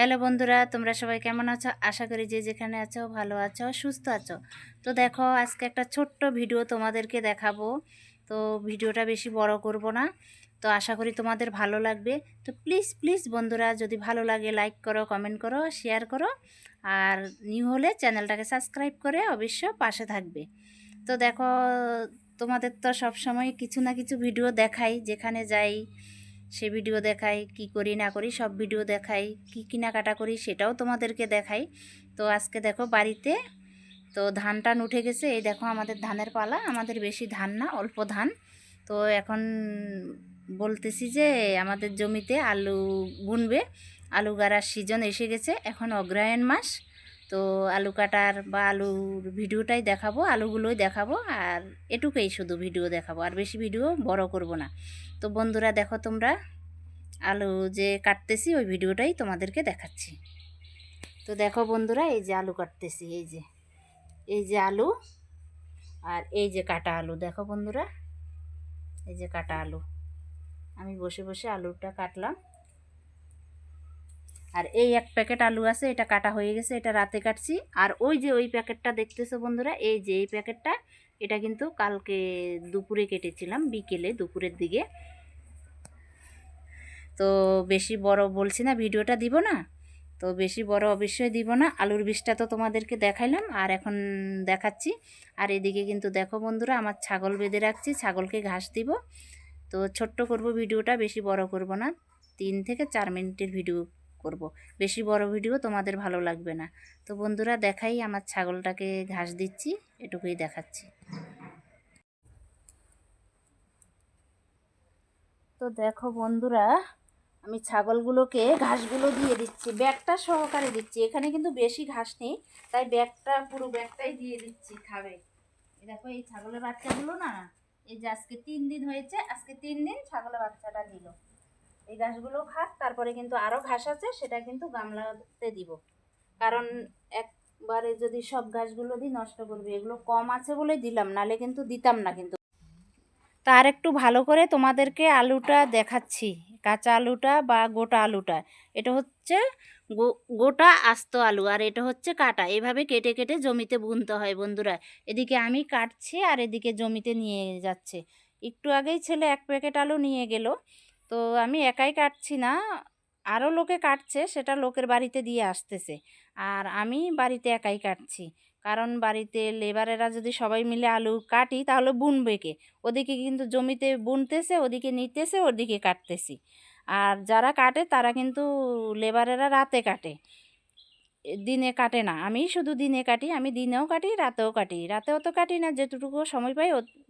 Hello বন্ধুরা, তোমরা সবাই কেমন আছো? আশা করি যে যেখানে আছো, ভালো আছো, সুস্থ আছো। তো দেখো, আজকে একটা ছোট্ট ভিডিও তোমাদেরকে দেখাবো। তো ভিডিওটা বেশি বড় করব না। তো আশা করি তোমাদের ভালো লাগবে। তো প্লিজ প্লিজ বন্ধুরা, যদি ভালো লাগে, লাইক করো, কমেন্ট করো, শেয়ার করো। আর নিউ হলে চ্যানেলটাকে সাবস্ক্রাইব করে অবশ্য পাশে থাকবে। তো দেখো, তোমাদের তো সব সময় কিছু না কিছু ভিডিও দেখাই, যেখানে যাই। সে ভিডিও দেখাই, কি করি, না করি, সব ভিডিও দেখাই, কি কেনাকাটা করি সেটাও তোমাদেরকে দেখাই। তো আজকে দেখো বাড়িতে, তো ধান টান উঠে গেছে। এই দেখো আমাদের ধানের পালা, আমাদের বেশি ধান না, অল্প ধান। তো এখন বলতেছি যে আমাদের জমিতে আলু বুনবে আলু গাড়ার সিজন এসে গেছে, এখন অগ্রায়ণ মাস। তো আলু কাটার বা আলুর ভিডিওটাই দেখাবো, আলুগুলোই দেখাবো আর এটুকুই শুধু ভিডিও দেখাবো, আর বেশি ভিডিও বড় করব না। তো বন্ধুরা দেখো তোমরা, আলু যে কাটতেছি ওই ভিডিওটাই তোমাদেরকে দেখাচ্ছি। তো দেখো বন্ধুরা, এই যে আলু কাটতেছি, এই যে এই যে আলু আর এই যে কাটা আলু। দেখো বন্ধুরা, এই যে কাটা আলু। আমি বসে বসে আলুটা কাটলাম। আর এই এক প্যাকেট আলু আছে, এটা কাটা হয়ে গেছে, এটা রাতে কাটছি। আর ওই যে ওই প্যাকেটটা দেখতেছো বন্ধুরা, এই যে এই প্যাকেটটা, এটা কিন্তু কালকে দুপুরে কেটেছিলাম, বিকেলে দুপুরের দিকে। তো বেশি বড় বলছি না, ভিডিওটা দিব না। তো বেশি বড় অবশ্যই দিব না, আলুর বীজটা তো তোমাদেরকে দেখাইলাম, আর এখন দেখাচ্ছি। আর এদিকে কিন্তু দেখো বন্ধুরা, আমার ছাগল বেঁধে রাখছি, ছাগলকে ঘাস দিব। তো ছোট্ট করব ভিডিওটা, বেশি বড় করব না, তিন থেকে চার মিনিটের ভিডিও করব। বেশি বড় ভিডিও তোমাদের ভালো লাগবে না। তো বন্ধুরা দেখাই আমার ছাগলটাকে ঘাস দিচ্ছি, এটুকুই দেখাচ্ছি। তো দেখো বন্ধুরা, আমি ছাগলগুলোকে ঘাসগুলো দিয়ে দিচ্ছি, ব্যাগটা সহকারে দিচ্ছি। এখানে কিন্তু বেশি ঘাস নেই, তাই ব্যাগটা, পুরো ব্যাগটাই দিয়ে দিচ্ছি খাবে। দেখো, এই ছাগলের বাচ্চাগুলো না, এই যে আজকে তিন দিন হয়েছে, আজকে তিন দিন ছাগলের বাচ্চাটা দিল। এই ঘাসগুলো খাক তারপরে কিন্তু আরও ঘাস আছে, সেটা কিন্তু গামলাতে দিব। কারণ একবারে যদি সব ঘাসগুলো দিই নষ্ট করবে, এগুলো কম আছে বলে দিলাম, নালে কিন্তু দিতাম না কিন্তু। তা আর একটু ভালো করে তোমাদেরকে আলুটা দেখাচ্ছি, কাঁচা আলুটা বা গোটা আলুটা। এটা হচ্ছে গোটা আস্ত আলু, আর এটা হচ্ছে কাটা। এভাবে কেটে কেটে জমিতে বুনতে হয় বন্ধুরা। এদিকে আমি কাটছি, আর এদিকে জমিতে নিয়ে যাচ্ছে। একটু আগেই ছেলে এক প্যাকেট আলু নিয়ে গেল। তো আমি একাই কাটছি না। আরও লোকে কাটছে, সেটা লোকের বাড়িতে দিয়ে আসতেছে। আর আমি বাড়িতে একাই কাটছি। কারণ বাড়িতে লেবারেরা যদি সবাই মিলে আলু কাটি, তাহলে বুনবে কে? ওদিকে কিন্তু জমিতে বুনতেছে, ওদিকে নিতেছে, ওদিকে কাটতেছি। আর যারা কাটে, তারা কিন্তু লেবারেরা রাতে কাটে। দিনে কাটে না। আমি শুধু দিনে কাটি, আমি দিনেও কাটি, রাতেও কাটি। রাতেও তো কাটি না, যেটুকু সময় পাই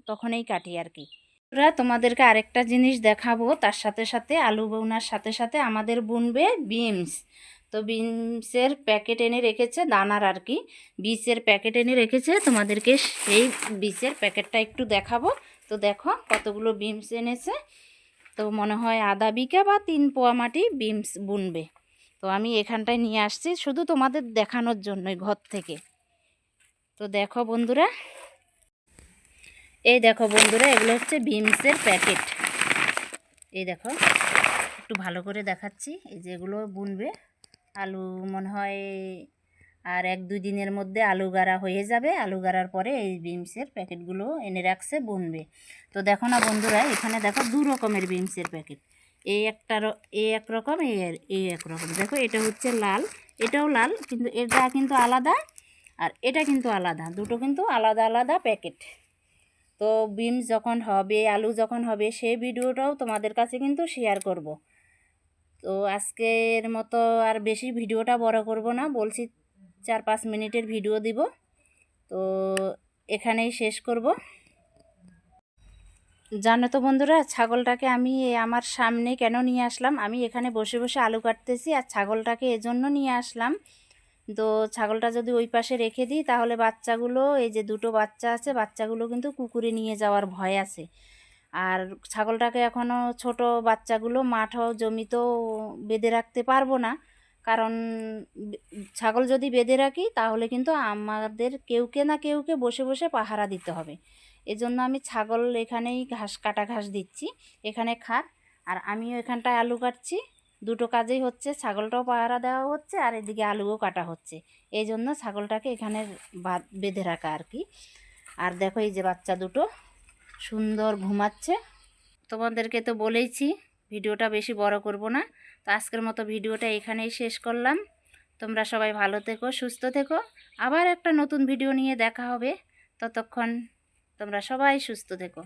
তখনই কাটি আর কি। তোমাদেরকে আরেকটা জিনিস দেখাবো। তার সাথে সাথে আলু বোনার সাথে সাথে আমাদের বুনবে বিমস তো বিমসের প্যাকেট এনে রেখেছে দানার আর কি। বীজের প্যাকেট এনে রেখেছে, তোমাদেরকে সেই বীজের প্যাকেটটা একটু দেখাবো। তো দেখো কতগুলো বিমস এনেছে। তো মনে হয় আধা বিঘা বা তিন পোয়া মাটি বিমস বুনবে। তো আমি এখানটায় নিয়ে আসছি, শুধু তোমাদের দেখানোর জন্যই ঘর থেকে। তো দেখো বন্ধুরা এই দেখো বন্ধুরা, এগুলো হচ্ছে বিমসের প্যাকেট। এই দেখো, একটু ভালো করে দেখাচ্ছি। এই যে এগুলো বুনবে, আলু মনে হয় আর এক দুই দিনের মধ্যে আলু গাড়া হয়ে যাবে। আলু গাড়ার পরে এই বিমসের প্যাকেটগুলো এনে রাখছে, বুনবে। তো দেখো না বন্ধুরা, এখানে দেখো দু রকমের বিমসের প্যাকেট। এই একটা এই এক রকম এই এই এক রকম দেখো, এটা হচ্ছে লাল, এটাও লাল, কিন্তু এটা কিন্তু আলাদা, আর এটা কিন্তু আলাদা। দুটো কিন্তু আলাদা আলাদা প্যাকেট। তো বিমস যখন হবে, আলু যখন হবে, সেই ভিডিওটাও তোমাদের কাছে কিন্তু শেয়ার করব। তো আজকের মতো আর বেশি ভিডিওটা বড় করব না, বলছি চার পাঁচ মিনিটের ভিডিও দিব। তো এখানেই শেষ করব। জানো তো বন্ধুরা, ছাগলটাকে আমি আমার সামনে কেন নিয়ে আসলাম? আমি এখানে বসে বসে আলু কাটতেছি আর ছাগলটাকে এজন্য নিয়ে আসলাম তো ছাগলটা যদি ওই পাশে রেখে দিই, তাহলে বাচ্চাগুলো, এই যে দুটো বাচ্চা আছে, বাচ্চাগুলো কিন্তু কুকুরে নিয়ে যাওয়ার ভয় আছে। আর ছাগলটাকে এখনও ছোট বাচ্চাগুলো মাঠও জমিতেও বেঁধে রাখতে পারব না। কারণ ছাগল যদি বেঁধে রাখি, তাহলে কিন্তু আমাদের কেউকে না কেউকে বসে বসে পাহারা দিতে হবে। এজন্য আমি ছাগল এখানেই ঘাস, কাটা ঘাস দিচ্ছি। এখানে খাক আর আমিও এখানটায় আলু কাটছি। দুটো কাজেই হচ্ছে, ছাগলটাও পাহারা দেওয়া হচ্ছে আর এদিকে আলুও কাটা হচ্ছে। এই জন্য ছাগলটাকে এখানে বেঁধে রাখা আর কি। আর দেখো এই যে বাচ্চা দুটো সুন্দর ঘুমাচ্ছে। তোমাদেরকে তো বলেইছি, ভিডিওটা বেশি বড় করব না। তো আজকের মতো ভিডিওটা এখানেই শেষ করলাম। তোমরা সবাই ভালো থেকো, সুস্থ থেকো। আবার একটা নতুন ভিডিও নিয়ে দেখা হবে। ততক্ষণ তোমরা সবাই সুস্থ থেকো।